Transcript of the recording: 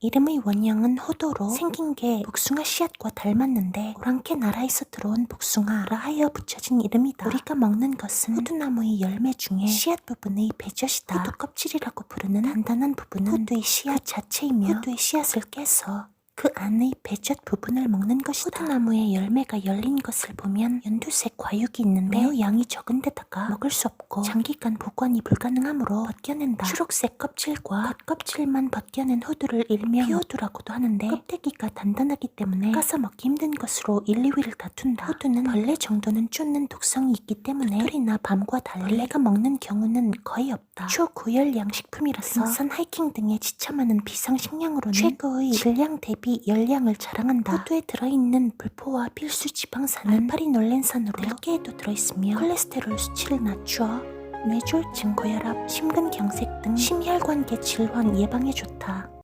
이름의 원형은 호도로 생긴 게 복숭아 씨앗과 닮았는데 오랑캐 나라에서 들어온 복숭아라 하여 붙여진 이름이다. 우리가 먹는 것은 호두나무의 열매 중에 씨앗 부분의 배젖이다. 호두 껍질이라고 부르는 단단한 부분은 호두의 씨앗 자체이며 호두의 씨앗을 깨서 그 안의 배젖 부분을 먹는 것이다. 호두나무의 열매가 열린 것을 보면 연두색 과육이 있는데 매우 양이 적은 데다가 먹을 수 없고 장기간 보관이 불가능하므로 벗겨낸다. 초록색 껍질과 겉껍질만 벗겨낸 호두를 일명 피호두라고도 하는데 껍데기가 단단하기 때문에 까서 먹기 힘든 것으로 1, 2위를 다툰다. 호두는 벌레 정도는 쫓는 독성이 있기 때문에 풀이나 밤과 달리 벌레가 먹는 경우는 거의 없다. 초고열량 식품이라서 등산, 하이킹 등에 지참하는 비상식량으로는 최고의 질량 대비 열량을 자랑한다. 호두에 들어있는 불포와 필수 지방산은 알파리놀렌산으로 100개에도 들어있으며 콜레스테롤 수치를 낮추어 뇌졸중, 고혈압, 심근경색 등 심혈관계 질환 예방에 좋다.